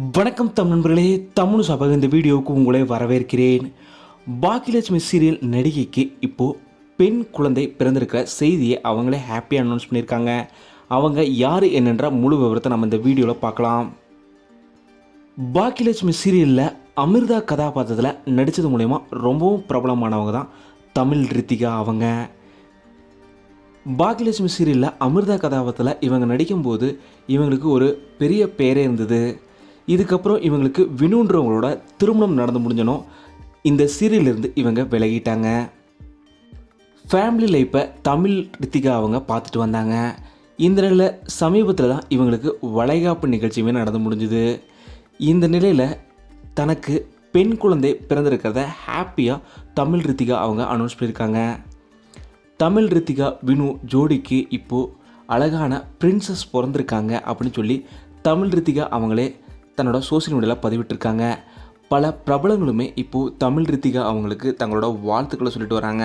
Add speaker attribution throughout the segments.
Speaker 1: வணக்கம் தம் நண்பர்களே தமிழ் சபக இந்த வீடியோவுக்கு உங்களை வரவேற்கிறேன். பாக்கியலட்சுமி சீரியல் நடிகைக்கு இப்போது பெண் குழந்தை பிறந்திருக்கிற செய்தியை அவங்களே ஹாப்பியாக அனௌன்ஸ் பண்ணியிருக்காங்க. அவங்க யார் என்னென்ற முழு விவரத்தை நம்ம இந்த வீடியோவில் பார்க்கலாம். பாக்கியலட்சுமி சீரியலில் அமிர்தா கதாபாத்திரத்தில் நடித்தது மூலயமா ரொம்பவும் பிரபலமானவங்க தான் தமிழ் ரித்திகா அவங்க. பாக்கியலட்சுமி சீரியலில் அமிர்தா கதாபாத்திரத்தில் இவங்க நடிக்கும்போது இவங்களுக்கு ஒரு பெரிய பேரே இருந்தது. இதுக்கப்புறம் இவங்களுக்கு வினுன்றவங்களோட திருமணம் நடந்து முடிஞ்சனும் இந்த சீரியலிருந்து இவங்க விலகிட்டாங்க. ஃபேமிலி லைஃப்பை தமிழ் ரித்திகா அவங்க பார்த்துட்டு வந்தாங்க. இந்த நிலையில் சமீபத்தில் தான் இவங்களுக்கு வளைகாப்பு நிகழ்ச்சியுமே நடந்து முடிஞ்சுது. இந்த நிலையில் தனக்கு பெண் குழந்தை பிறந்திருக்கிறத ஹாப்பியாக தமிழ் ரித்திகா அவங்க அனௌன்ஸ் பண்ணியிருக்காங்க. தமிழ் ரித்திகா வினு ஜோடிக்கு இப்போது அழகான பிரின்சஸ் பிறந்திருக்காங்க அப்படின்னு சொல்லி தமிழ் ரித்திகா அவங்களே தன்னோட சோஷியல் மீடியாவில் பதிவிட்டிருக்காங்க. பல பிரபலங்களுமே இப்போது தமிழ் ரித்திகா அவங்களுக்கு தங்களோட வாழ்த்துக்களை சொல்லிட்டு வராங்க.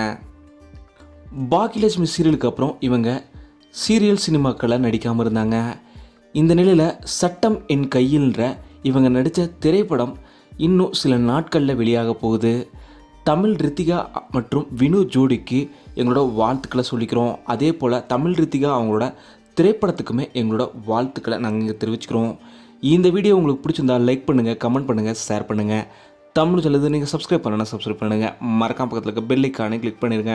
Speaker 1: பாக்கியலட்சுமி சீரியலுக்கு அப்புறம் இவங்க சீரியல் சினிமாக்களில் நடிக்காமல் இருந்தாங்க. இந்த நிலையில் சட்டம் என் கையில்ன்ற இவங்க நடித்த திரைப்படம் இன்னும் சில நாட்களில் வெளியாக போகுது. தமிழ் ரித்திகா மற்றும் வினு ஜோடிக்கு எங்களோட வாழ்த்துக்களை சொல்லிக்கிறோம். அதே போல் தமிழ் ரித்திகா அவங்களோட திரைப்படத்துக்குமே எங்களோட வாழ்த்துக்களை நாங்கள் இங்கே தெரிவிச்சுக்கிறோம். இந்த வீடியோ உங்களுக்கு பிடிச்சிருந்தா லைக் பண்ணுங்கள் கமெண்ட் பண்ணுங்கள் ஷேர் பண்ணுங்கள் தமிழ் சொல்லுது நீங்கள் சப்ஸ்கிரைப் பண்ணனா சப்ஸ்கிரைப் பண்ணுங்கள் மறக்காம பக்கத்தில் இருக்க பெல் ஐக்கானை கிளிக் பண்ணிடுங்க